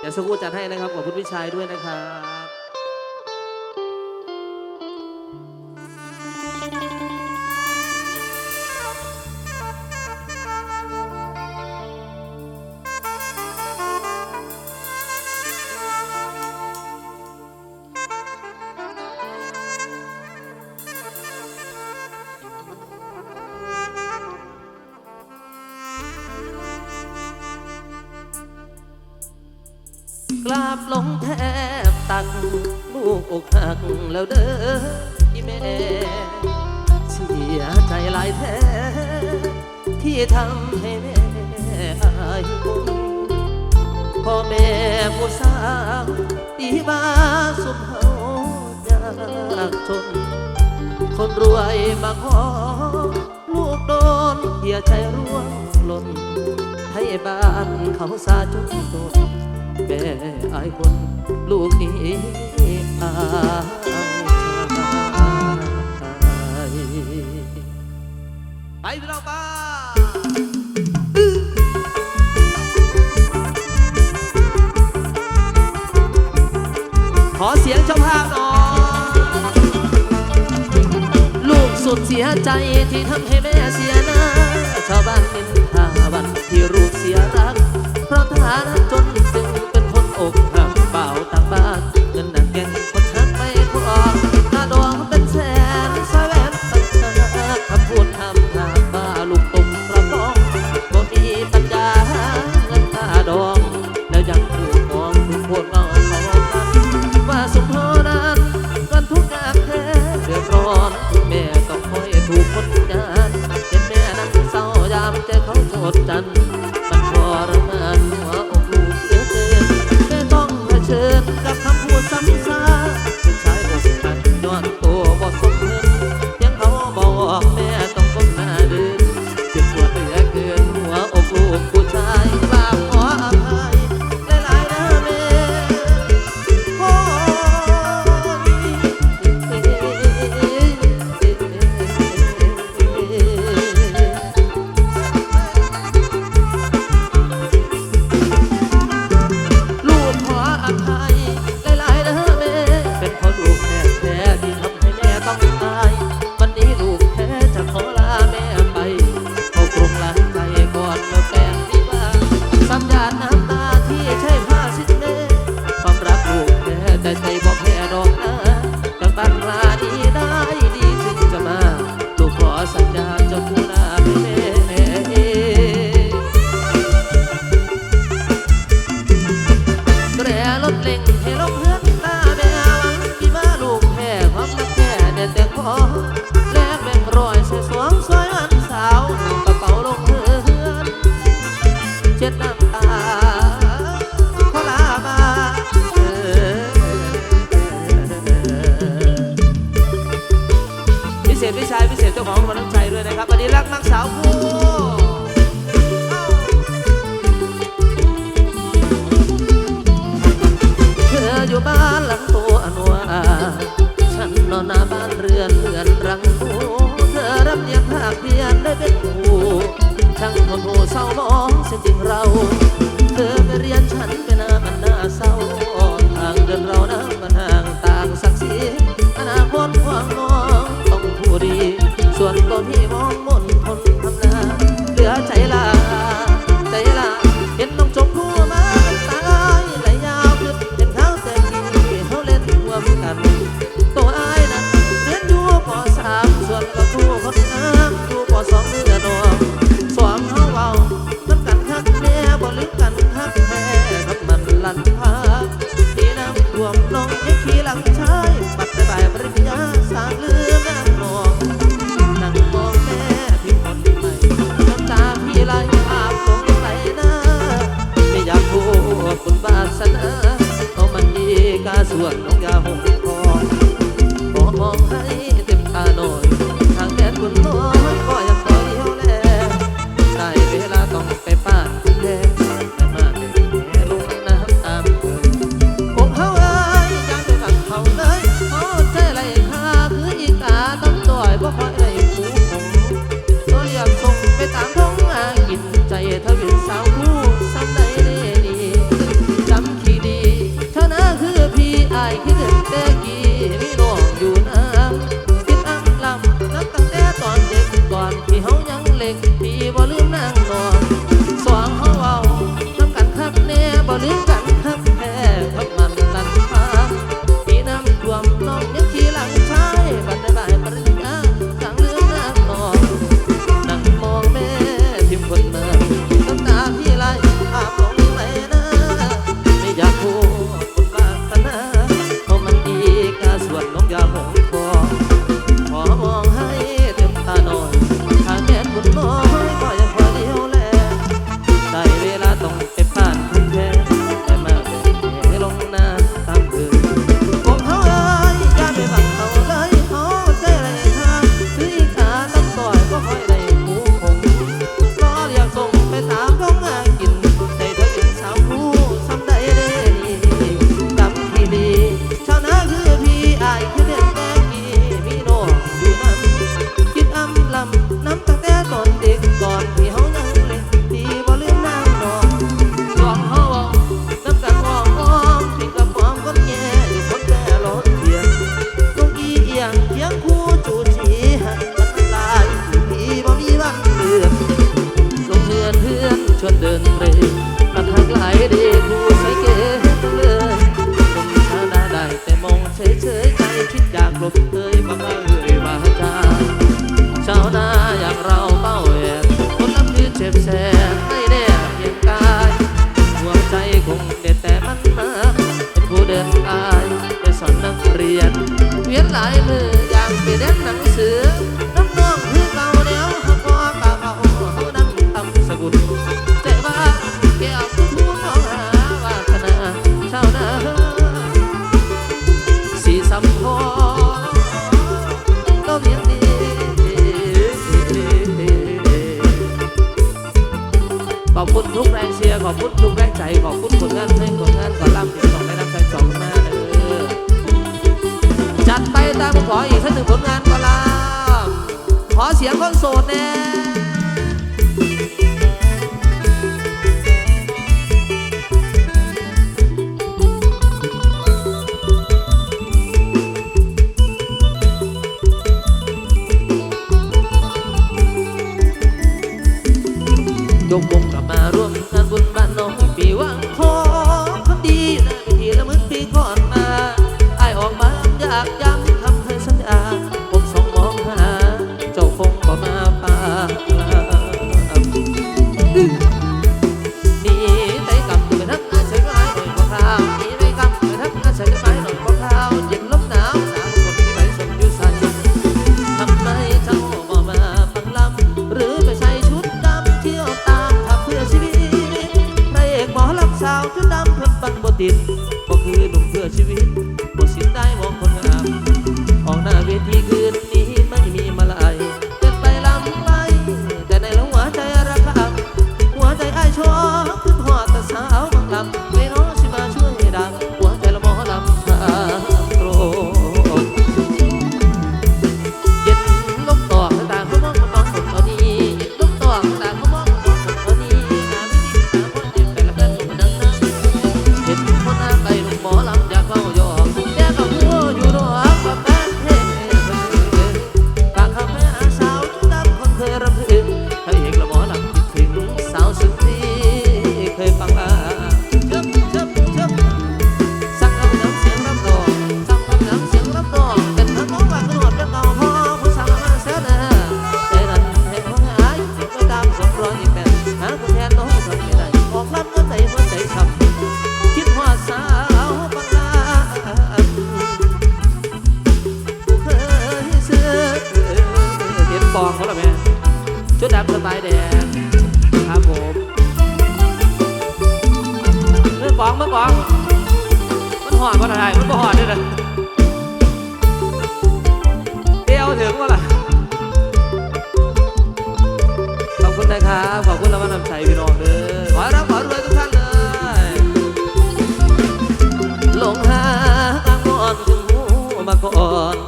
เดี๋ยวสักครู่จะให้นะครับขอบคุณพี่ชายด้วยนะครับ วยมาขอ ลูกโดนเหี่ยใจร่วงหล่นให้บ้านเขาสาจุดตนแม่อายคนลูกนี้อายไปพี่น้ป้าขอเสียงเจ้าภาพหน่อย สุดเสียใจที่ทำให้แม่เสียหน้า ชาวบ้านนินทาบันที่รูปเสียรัก เพราะฐานะจนจึงเป็นคนอกหัก สนาเอามันดีกาส่วนน้องยาหง อบคุณทุกแรงใจขอบคุณผลงานเพลงผลงานก่อนล่ำติดสองในน้ำใจสองมาเด้อจัดไปตามผมขออีกสักหนึ่งผลงานก่อล่ำขอเสียงคนโสดแน่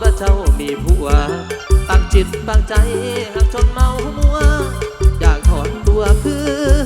ว่าเจ้ามีผัวตั้งจิตตั้งใจหากชนเมาหัว อยากถอนตัวคือ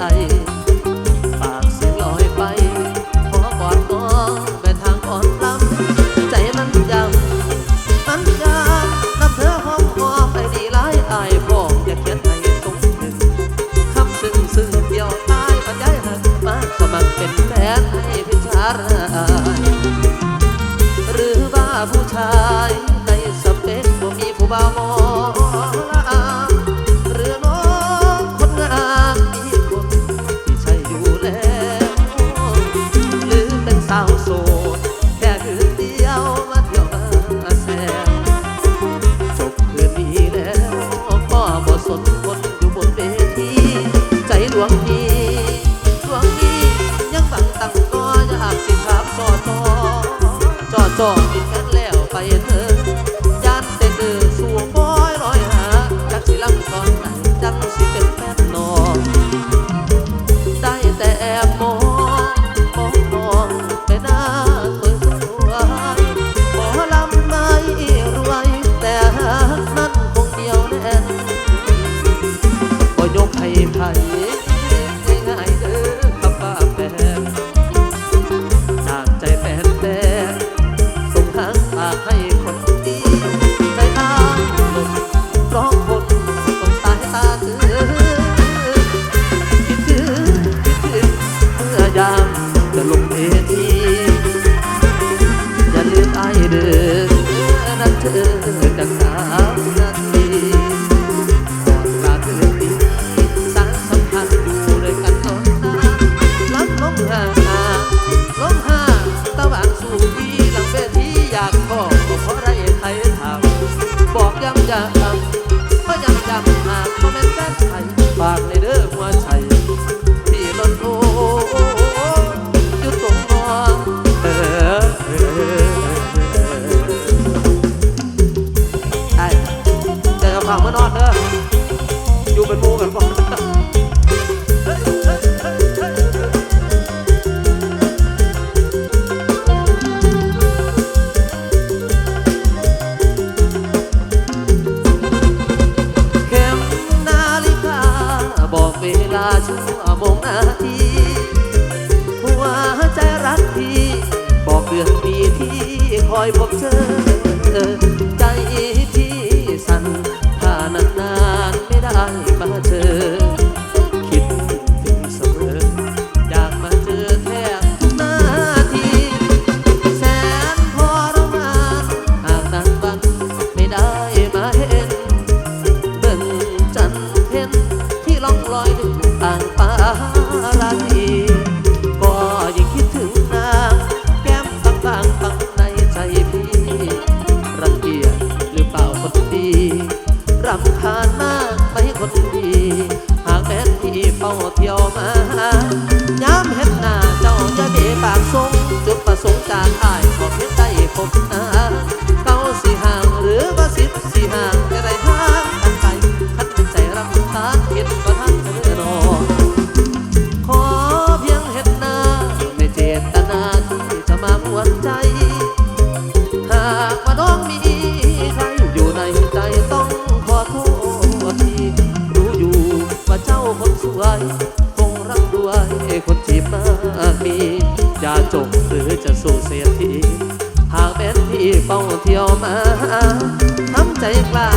อ หากว่าน้องมีใครอยู่ในใจต้องขอโทษทีรู้อยู่ว่าเจ้าคนสวยคงร่ำรวยคนที่มากมีจะจบหรือจะสูเสียทีหากแม้นที่ป้าเที่ยวมาทำใจกล้า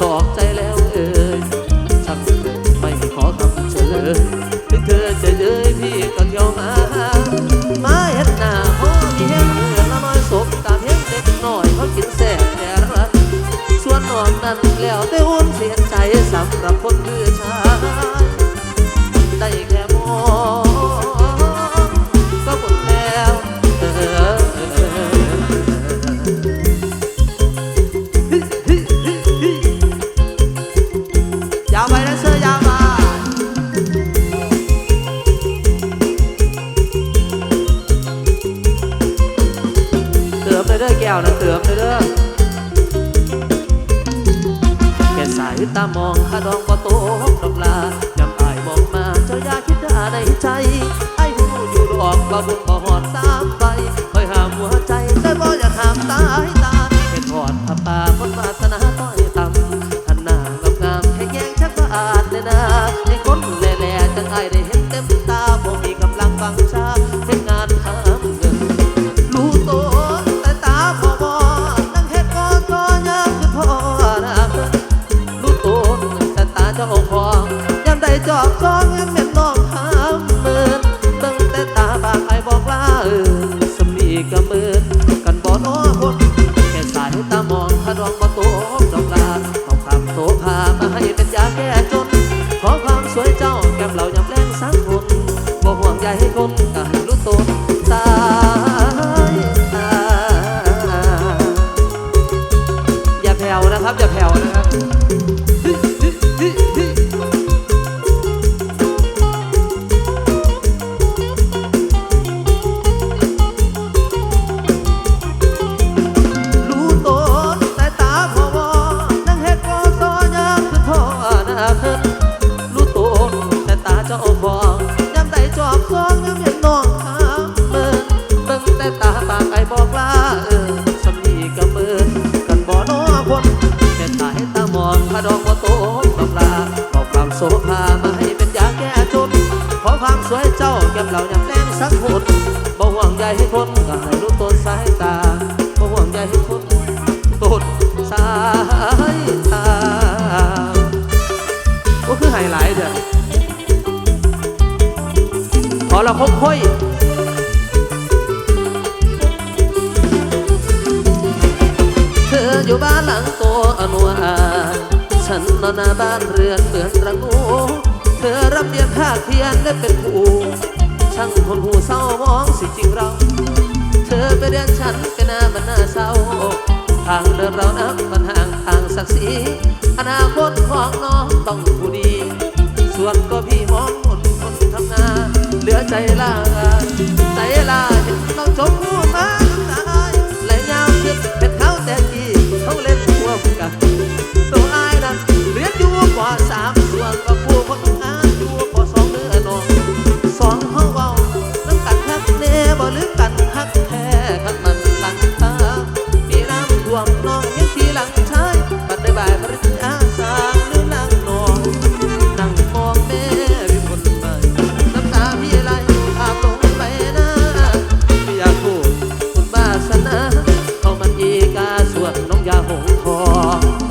สอบใจ เปลี่ยนภาคเทียนได้เป็นผู้ช่างคนหูเศร้ามองสิจริงเรา เธอไปเรียนฉันเป็นหน้ามันหนาเศร้า ทางเดินเรานับมันห่างทางศักดิ์ศรีอนาคตของน้องต้องผู้ดี ส่วนก็พี่มองหมดคนทำงาน เหลือใจลาใจลาเห็นต้องชมหัวมาตายไหลยาวขึ้นเป็นเท้าแต่กี้เขาเล่นพวกกันตัวอายนั้นเรียนอยู่กว่าสามส่วนก็ผู้คนงา 啊，水龙牙红火。